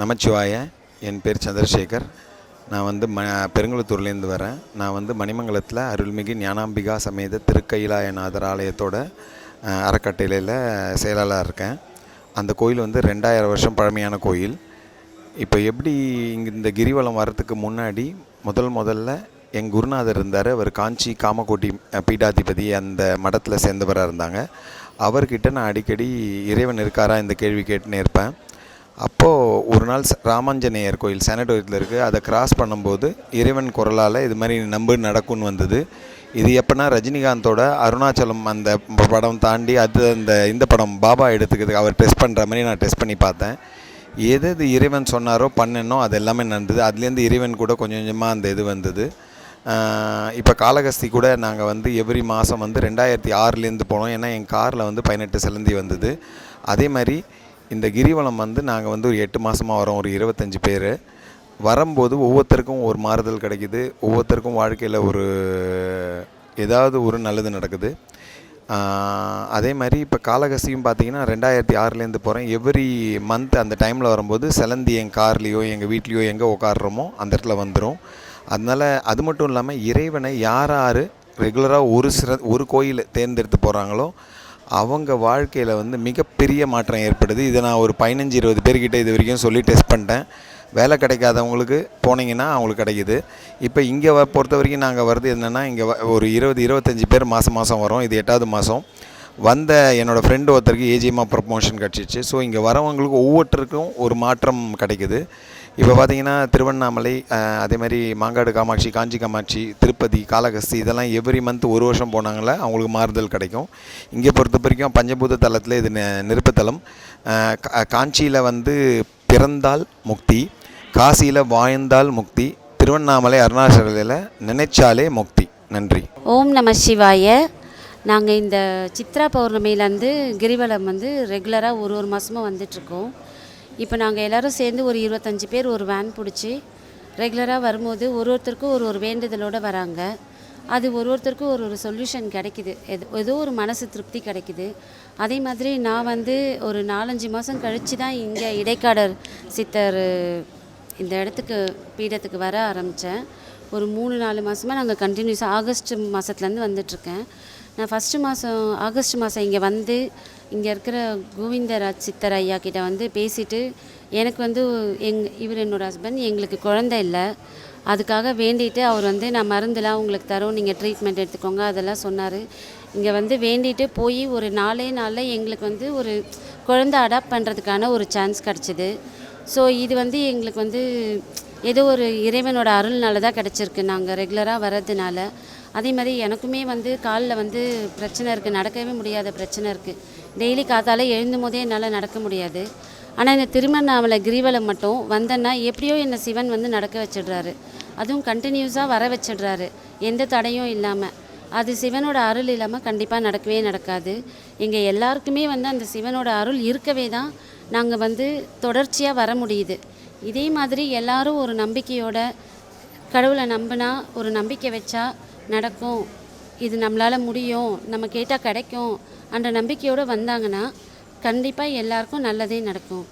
நமச்சிவாய. என் பேர் சந்திரசேகர். நான் வந்து ம பெருங்குளத்தூர்லேருந்து வரேன். நான் வந்து மணிமங்கலத்தில் அருள்மிகு ஞானாம்பிகா சமேத திருக்கைலாயநாதர் ஆலயத்தோட அறக்கட்டளையில் செயலாளராக இருக்கேன். அந்த கோயில் வந்து ரெண்டாயிரம் வருஷம் பழமையான கோயில். இப்போ எப்படி இங்கே இந்த கிரிவலம் வரத்துக்கு முன்னாடி முதல் முதல்ல என் குருநாதர் இருந்தார். அவர் காஞ்சி காமக்கோட்டி பீடாதிபதி அந்த மடத்தில் சேர்ந்தவராக இருந்தாங்க. அவர்கிட்ட நான் அடிக்கடி இறைவன் இருக்காரா இந்த கேள்வி கேட்டுன்னு இருப்பேன். அப்போது ஒரு நாள் ராமாஞ்சநேயர் கோயில் சானிட்டோரியத்தில் இருக்குது அதை கிராஸ் பண்ணும்போது இறைவன் குரலால் இது மாதிரி நம்பு நடக்கும்னு வந்தது. இது எப்போனா ரஜினிகாந்தோட அருணாச்சலம் அந்த படம் தாண்டி அது அந்த இந்த படம் பாபா எடுத்துக்கிறதுக்கு அவர் டெஸ்ட் பண்ணுற மாதிரி நான் டெஸ்ட் பண்ணி பார்த்தேன். எது எது இறைவன் சொன்னாரோ பண்ணனோ அது எல்லாமே நடந்தது. அதுலேருந்து இறைவன் கூட கொஞ்சம் கொஞ்சமாக அந்த இது வந்தது. இப்போ காளகஸ்தி கூட நாங்கள் வந்து எவ்ரி மாதம் வந்து ரெண்டாயிரத்தி ஆறுலேருந்து போனோம். ஏன்னா என் காரில் வந்து பதினெட்டு சிலந்தி வந்தது. அதே மாதிரி இந்த கிரிவலம் வந்து நாங்கள் வந்து ஒரு எட்டு மாதமாக வரோம் ஒரு இருபத்தஞ்சி பேர். வரும்போது ஒவ்வொருத்தருக்கும் ஒரு மாறுதல் கிடைக்குது. ஒவ்வொருத்தருக்கும் வாழ்க்கையில் ஒரு ஏதாவது ஒரு நல்லது நடக்குது. அதே மாதிரி இப்போ காலகஸ்தியும் பார்த்தீங்கன்னா ரெண்டாயிரத்தி ஆறுலேருந்து போகிறேன் எவ்ரி மந்த் அந்த டைமில் வரும்போது சிலந்தி என் கார்லேயோ எங்கள் வீட்லேயோ எங்கே உட்காடுறோமோ அந்த இடத்துல வந்துடும் அதனால் அது மட்டும் இல்லாமல் இறைவனை யார் யார் ரெகுலராக ஒரு சிற ஒரு கோயில் தேர்ந்தெடுத்து போகிறாங்களோ அவங்க வாழ்க்கையில் வந்து மிகப்பெரிய மாற்றம் ஏற்படுது. இதை நான் ஒரு பதினஞ்சு இருபது பேர்கிட்ட இது வரைக்கும் சொல்லி டெஸ்ட் பண்ணிட்டேன். வேலை கிடைக்காதவங்களுக்கு போனீங்கன்னா அவங்களுக்கு கிடைக்குது. இப்போ இங்கே வ பொறுத்த வரைக்கும் நாங்கள் வருது என்னென்னா இங்கே ஒரு இருபது இருபத்தஞ்சி பேர் மாதம் மாதம் வரோம். இது எட்டாவது மாதம் வந்த என்னோடய ஃப்ரெண்டு ஒருத்தருக்கு ஏஜிஎம்மாக ப்ரொமோஷன் கிடச்சிச்சு. ஸோ இங்கே வரவங்களுக்கு ஒவ்வொருத்தருக்கும் ஒரு மாற்றம் கிடைக்குது. இப்போ பார்த்தீங்கன்னா திருவண்ணாமலை அதே மாதிரி மாங்காடு காமாட்சி காஞ்சி காமாட்சி திருப்பதி காளகஸ்தி இதெல்லாம் எவ்ரி மந்த் ஒரு வருஷம் போனாங்களே அவங்களுக்கு மாறுதல் கிடைக்கும். இங்கே பொறுத்த வரைக்கும் பஞ்சபூத தலத்தில் இது நி- கா- காஞ்சியில் வந்து பிறந்தால் முக்தி காசியில் வாழ்ந்தால் முக்தி திருவண்ணாமலை அருணாச்சலையில் நினைச்சாலே முக்தி. நன்றி. ஓம் நம சிவாய. நாங்கள் இந்த சித்ரா பௌர்ணமியிலேருந்து கிரிவலம் வந்து ரெகுலராக ஒரு ஒரு மாதமும் வந்துட்ருக்கோம் இப்போ நாங்கள் எல்லோரும் சேர்ந்து ஒரு இருபத்தஞ்சி பேர் ஒரு வேன் பிடிச்சி ரெகுலராக வரும்போது ஒரு ஒருத்தருக்கும் ஒரு ஒரு வேண்டுதலோடு வராங்க. அது ஒரு ஒருத்தருக்கும் ஒரு ஒரு சொல்யூஷன் கிடைக்குது. எது ஏதோ ஒரு மனசு திருப்தி கிடைக்குது. அதே மாதிரி நான் வந்து ஒரு நாலஞ்சு மாதம் கழித்து தான் இங்கே இடைக்காடர் சித்தர் இந்த இடத்துக்கு பீடத்துக்கு வர ஆரம்பித்தேன் ஒரு மூணு நாலு மாதமாக நாங்கள் கண்டினியூஸாக ஆகஸ்ட் மாதத்துலேருந்து வந்துட்ருக்கேன் நான் ஃபஸ்ட்டு மாதம் ஆகஸ்ட் மாதம் இங்கே வந்து இங்கே இருக்கிற கோவிந்தராஜ் சித்தர் ஐயா கிட்ட வந்து பேசிட்டு எனக்கு வந்து எங் இவர் என்னோடய ஹஸ்பண்ட் எங்களுக்கு குழந்தை இல்லை. அதுக்காக வேண்டிட்டு அவர் வந்து நான் மருந்துலாம் உங்களுக்கு தரோம் நீங்கள் ட்ரீட்மெண்ட் எடுத்துக்கோங்க அதெல்லாம் சொன்னார். இங்கே வந்து வேண்டிட்டு போய் ஒரு நாலே நாளில் எங்களுக்கு வந்து ஒரு குழந்தை அடாப்ட் பண்ணுறதுக்கான ஒரு சான்ஸ் கிடச்சிது. ஸோ இது வந்து எங்களுக்கு வந்து ஏதோ ஒரு இறைவனோட அருள்னால தான் கிடச்சிருக்கு நாங்கள் ரெகுலராக வர்றதுனால. அதே மாதிரி எனக்குமே வந்து காலில் வந்து பிரச்சனை இருக்குது நடக்கவே முடியாத பிரச்சனை இருக்குது டெய்லி காத்தால் எழுந்தும் போதே என்னால் நடக்க முடியாது. ஆனால் இந்த திருமணாமலை கிரிவலம் மட்டும் வந்தேன்னா எப்படியோ என்னை சிவன் வந்து நடக்க வச்சிடுறாரு. அதுவும் கண்டினியூஸாக வர வச்சிடுறாரு. எந்த தடையும் இல்லாமல் அது சிவனோட அருள் இல்லாமல் கண்டிப்பாக நடக்கவே நடக்காது. எங்கள் எல்லாருக்குமே வந்து அந்த சிவனோட அருள் இருக்கவே தான் நாங்கள் வந்து தொடர்ச்சியாக வர முடியுது. இதே மாதிரி எல்லாரும் ஒரு நம்பிக்கையோட கடவுளை நம்பினா ஒரு நம்பிக்கை வச்சா நடக்கும். இது நம்மளால் முடியும். நம்ம கேட்டால் கிடைக்கும். அந்த நம்பிக்கையோடு வந்தாங்கன்னா கண்டிப்பாக எல்லாருக்கும் நல்லதே நடக்கும்.